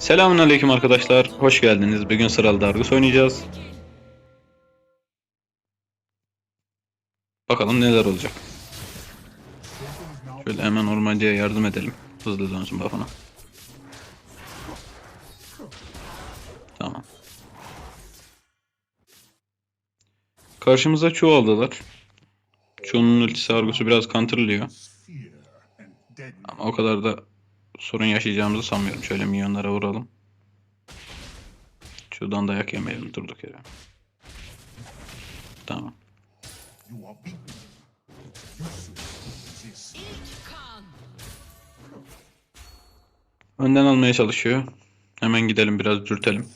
Selamünaleyküm arkadaşlar. Hoş geldiniz. Bugün sıralı Dargus oynayacağız. Bakalım neler olacak. Şöyle hemen ormancıya yardım edelim. Hızlı dönsün buff'ına. Tamam. Karşımıza çoğu aldılar. Çoğunun ultisi Argus'u biraz counterlıyor. Ama o kadar da sorun yaşayacağımızı sanmıyorum. Şöyle milyonlara vuralım. Şuradan dayak yemeyelim durduk yere. Tamam. Önden almaya çalışıyor. Hemen gidelim biraz dürtelim.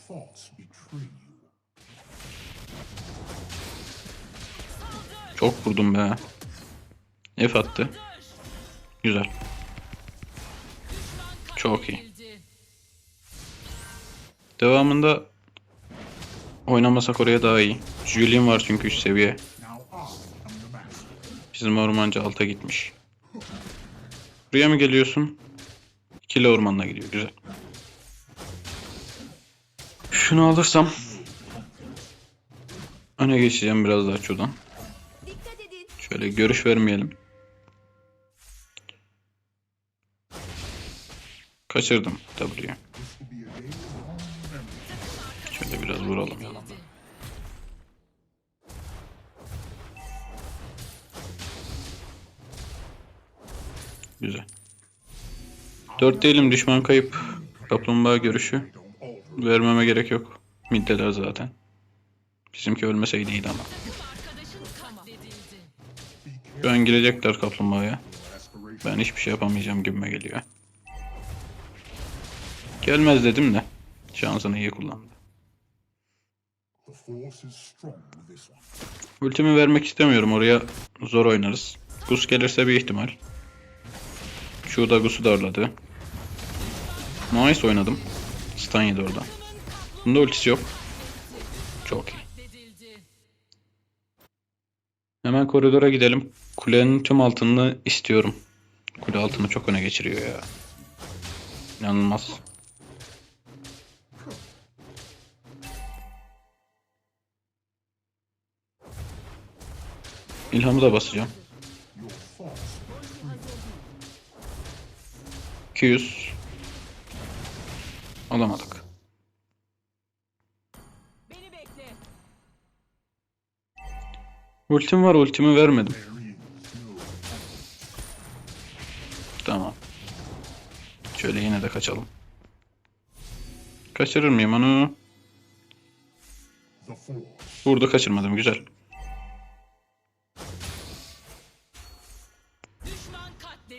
Çok vurdum be. F attı. Güzel. Çok iyi. Devamında oynamasak oraya daha iyi. Julian var çünkü üst seviye. Bizim ormancı alta gitmiş. Buraya mı geliyorsun? İkili ormanla gidiyor. Güzel. Şunu alırsam öne geçeceğim biraz daha şuradan. Şöyle görüş vermeyelim. Kaçırdım W'yu. Şöyle biraz vuralım. Güzel. Dört değilim düşman kayıp. Kaplumbağa görüşü. Vermeme gerek yok. Middeler zaten. Bizimki ölmeseydi iyiydi ama. Şu an girecekler kaplumbağaya. Ben hiçbir şey yapamayacağım gibime geliyor. Gelmez dedim de. Şansını iyi kullandı. Ultimi vermek istemiyorum oraya. Zor oynarız. Gus gelirse bir ihtimal. Şu da Gus'u darladı. Nice oynadım. Stun yedi orada. Bunda ultisi yok. Çok iyi. Hemen koridora gidelim. Kulenin tüm altını istiyorum. Kule altını çok öne geçiriyor ya. İnanılmaz. İlhamı da basacağım. 200. Alamadık. Ultim var ultimi vermedim. Tamam. Şöyle yine de kaçalım. Kaçırır mıyım onu? Burada kaçırmadım güzel.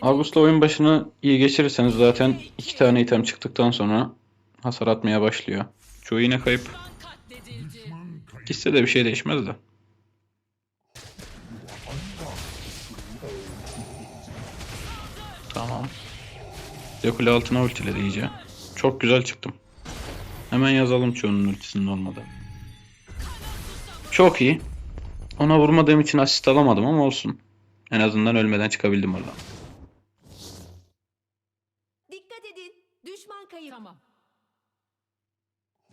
Ağustos'ta oyun başını iyi geçirirseniz zaten iki tane item çıktıktan sonra hasar atmaya başlıyor. Çoğu yine kayıp. Gitse de bir şey değişmez de. Tamam. Dekule altına ultiledi iyice. Çok güzel çıktım. Hemen yazalım çoğunun ultisinin olmadı. Çok iyi. Ona vurmadığım için asist alamadım ama olsun. En azından ölmeden çıkabildim oradan. Dikkat edin. Düşman kayıp. Tamam.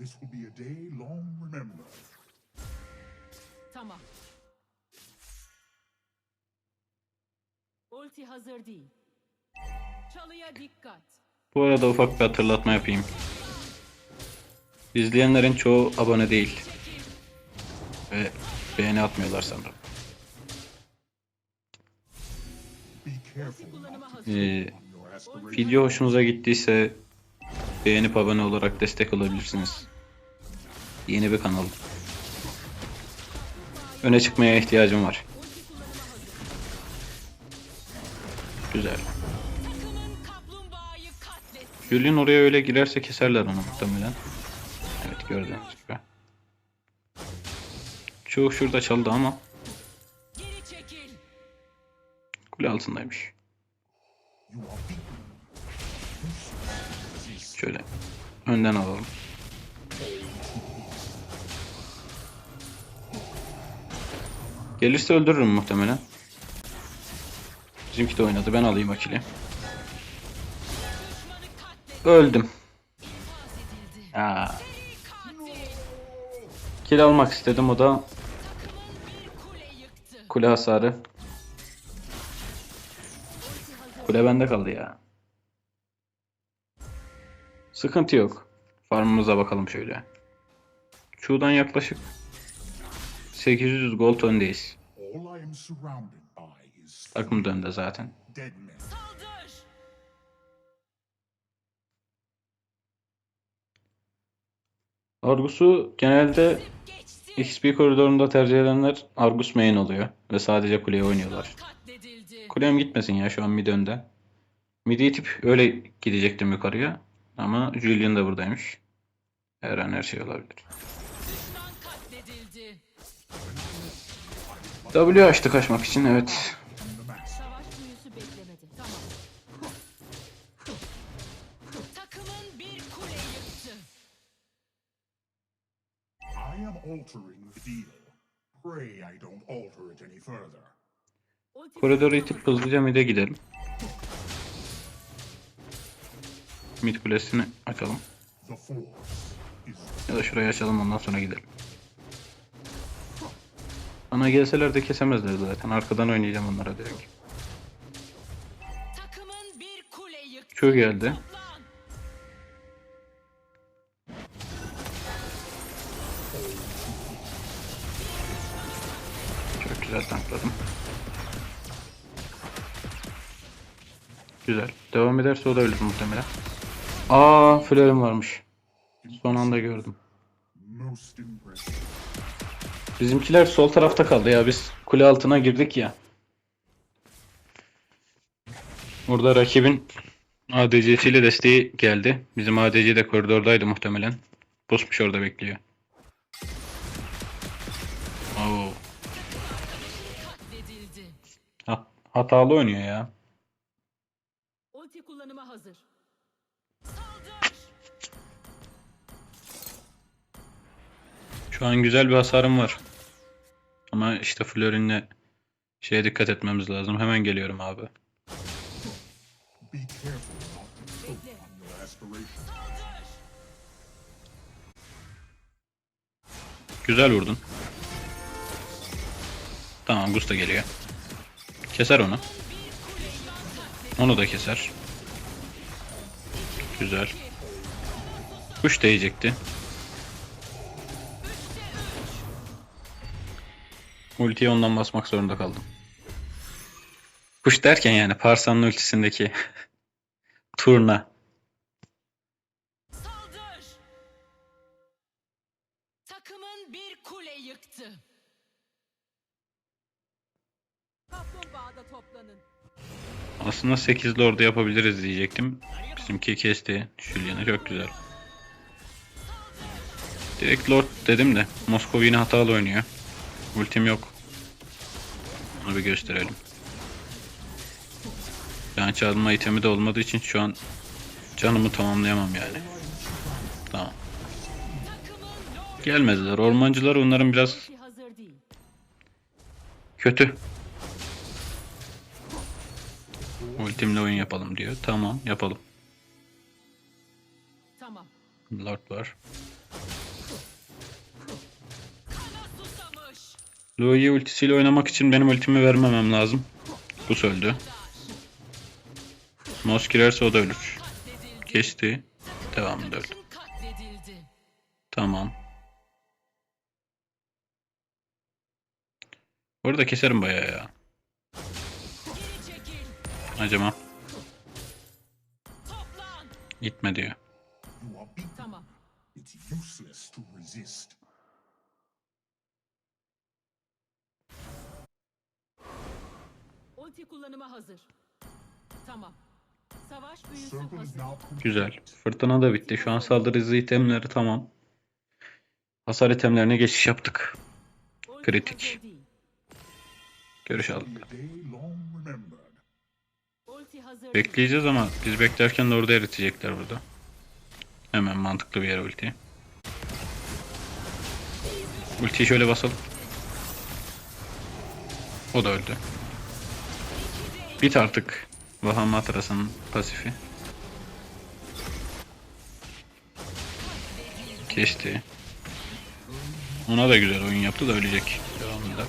This will be a day long remembered. Tamam. Ulti hazır değil. Çalıya dikkat. Bu arada ufak bir hatırlatma yapayım. İzleyenlerin çoğu abone değil. Ve beğeni atmıyorlar sanırım. Ee, video hoşunuza gittiyse beğenip abone olarak destek olabilirsiniz. Yeni bir kanal. Öne çıkmaya ihtiyacım var. Güzel. Gülün oraya öyle girerse keserler onu muhtemelen. Evet gördüğünüz gibi. Çoğu şurada çaldı ama kule altındaymış. Şöyle önden alalım. Gelirse öldürürüm muhtemelen. Bizimki de oynadı. Ben alayım akili. Öldüm. Katil. Kill almak istedim o da kule hasarı. Kule bende kaldı ya. Sıkıntı yok. Farmımıza bakalım şöyle. Çuğdan yaklaşık 800 gold öndeyiz. Takım da önde zaten. Argus'u genelde. XP koridorunda tercih edenler Argus main oluyor. Ve sadece kuleye oynuyorlar. Kulem gitmesin ya şu an mid önde. Mid'i itip öyle gidecektim yukarıya. Ama Julian da buradaymış. Her an her şey olabilir. Düşman katledildi. W açtı kaçmak için evet. Savaş büyüsü beklemedi. Tamam. Takımın bir kule yıktı. I am altering the deal. Pray I don't alter it any further. Koridoru itip hızlıca mid'e gidelim. Mid kulesini açalım. Ya da şurayı açalım ondan sonra gidelim. Bana gelseler de kesemezler zaten. Arkadan oynayacağım onlara direkt. Takımın bir kule yıktı. Q geldi. Çok güzel tankladım. Güzel. Devam ederse o da ölür muhtemelen. Aa, flörüm varmış. Son anda gördüm. Bizimkiler sol tarafta kaldı ya. Biz kule altına girdik ya. Burada rakibin ADC'siyle desteği geldi. Bizim ADC de koridordaydı muhtemelen. Pusmuş orada bekliyor. Oo. Ha- hatalı oynuyor ya. Ulti kullanıma hazır. Şu an güzel bir hasarım var. Ama işte Fleurin'le şeye dikkat etmemiz lazım. Hemen geliyorum abi. Güzel vurdun. Tamam Gus da geliyor. Keser onu. Onu da keser. Güzel. Kuş değecekti. Ultiye ondan basmak zorunda kaldım. Kuş derken yani Parsan'ın ultisindeki turna. Saldır. Takımın bir kule yıktı. Kaplumbağada toplanın. Aslında 8 orada yapabiliriz diyecektim. Bizimki kesti. Julian'ı çok güzel. Direkt Lord dedim de Moskova yine hatalı oynuyor. Ultim yok. Onu bir gösterelim. Can çalma itemi de olmadığı için şu an canımı tamamlayamam yani. Tamam. Gelmediler. Ormancılar onların biraz kötü. Ultimle oyun yapalım diyor. Tamam yapalım. Tamam. Lord var. Louis'i ultisiyle oynamak için benim ultimi vermemem lazım. Gus öldü. Mos girerse o da ölür. Kesti. Devamında öldü. Tamam. Orada keserim bayağı ya. Acaba gitme diyor. Tamam. Ulti kullanıma hazır. Tamam. Savaş büyüsü hazır. Güzel. Fırtına da bitti. Şu an saldırı hızı itemleri tamam. Hasar itemlerine geçiş yaptık. Kritik. Görüş aldık. Bekleyeceğiz ama biz beklerken de orada eritecekler burada. Hemen mantıklı bir yere ulti. Ultiyi şöyle basalım. O da öldü. Bit artık. Vahan Matras'ın pasifi. Kesti. Ona da güzel oyun yaptı da ölecek. Devamında.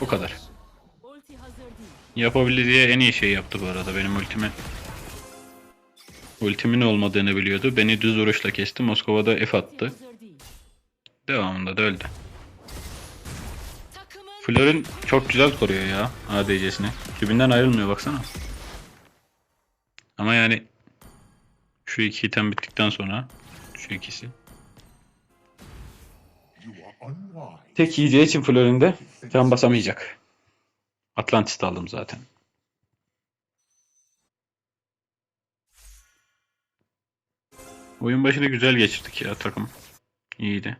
Bu kadar. Yapabildiği en iyi şey yaptı bu arada benim ultimi. Ultimin olmadığını biliyordu. Beni düz vuruşla kesti. Moskova'da F attı. Devamında da öldü. Flor'un çok güzel koruyor ya ADC'sini. Dibinden ayrılmıyor baksana. Ama yani şu iki item bittikten sonra şu ikisi. Tek yiyeceği için Flor'inde can basamayacak. Atlantis aldım zaten. Oyun başını güzel geçirdik ya takım. İyiydi.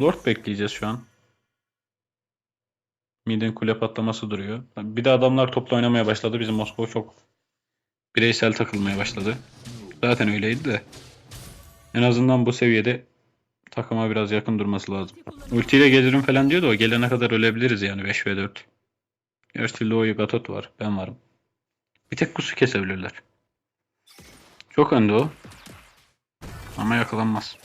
Lord bekleyeceğiz şu an. Mid'in kule patlaması duruyor. Bir de adamlar topla oynamaya başladı. Bizim Moskova çok bireysel takılmaya başladı. Zaten öyleydi de. En azından bu seviyede takıma biraz yakın durması lazım. Ultiyle gelirim falan diyor da o gelene kadar ölebiliriz yani 5 ve 4. Gerçi Lo'yu Gatot var. Ben varım. Bir tek kusu kesebilirler. Çok önde o. Ama yakalanmaz.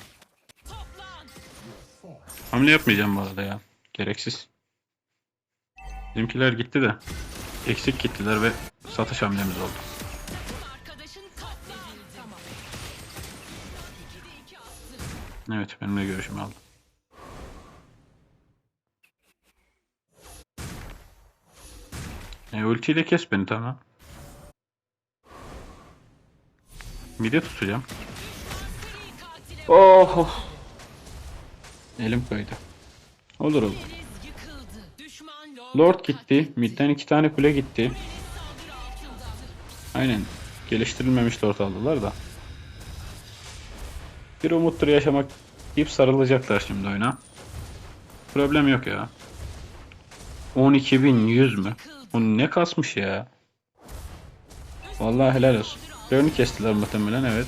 Hamle yapmayacağım bu arada ya. Gereksiz. Bizimkiler gitti de. Eksik gittiler ve satış hamlemiz oldu. Evet benim de görüşümü aldım. E, ultiyle kes beni tamam. Mide tutacağım. Katile Oh. Elim kaydı. Olur olur. lord, gitti. Mid'den iki tane kule gitti. Aynen. Geliştirilmemiş lord aldılar da. Bir umuttur yaşamak deyip sarılacaklar şimdi oyuna. Problem yok ya. 12.100 mü? O ne kasmış ya? Vallahi helal olsun. Leon'u kestiler muhtemelen evet.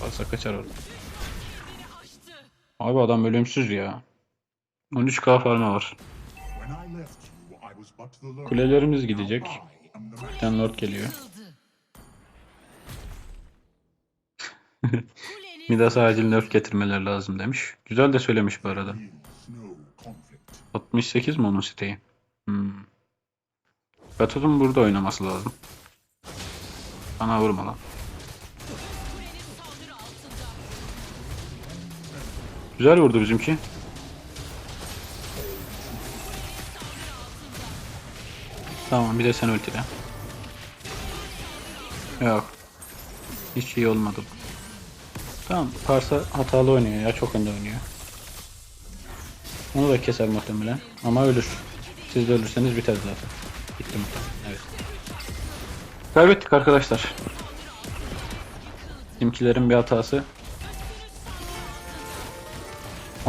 Varsa kaçar orada. Abi adam ölümsüz ya. 13k farmı var. Kulelerimiz gidecek. Tane lord geliyor. Midas acil nerf getirmeler lazım demiş. Güzel de söylemiş bu arada. Is no conflict. 68 mi onun siteyi? Hmm. Gatot'un burada oynaması lazım. Bana vurma lan. Güzel vurdu bizimki. Tamam bir de sen ultile. Yok. Hiç iyi olmadı bu. Tamam Parsa hatalı oynuyor ya çok önde oynuyor. Onu da keser muhtemelen ama ölür. Siz de ölürseniz biter zaten. Bitti muhtemelen evet. Kaybettik arkadaşlar. Bizimkilerin bir hatası.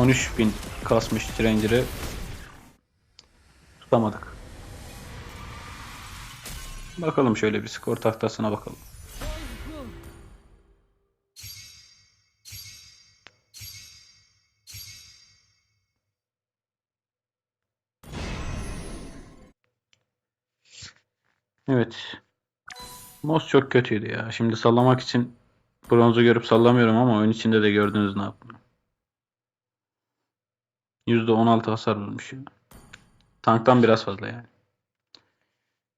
13.000 kasmış Stranger'ı tutamadık. Bakalım şöyle bir skor tahtasına bakalım. Evet. Mos çok kötüydü ya. Şimdi sallamak için bronzu görüp sallamıyorum ama oyun içinde de gördünüz ne yaptım. %16 hasar vurmuş. Tanktan biraz fazla yani.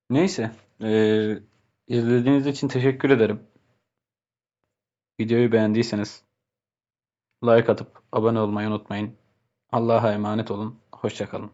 Neyse. Eee izlediğiniz için teşekkür ederim. Videoyu beğendiyseniz like atıp abone olmayı unutmayın. Allah'a emanet olun. Hoşçakalın.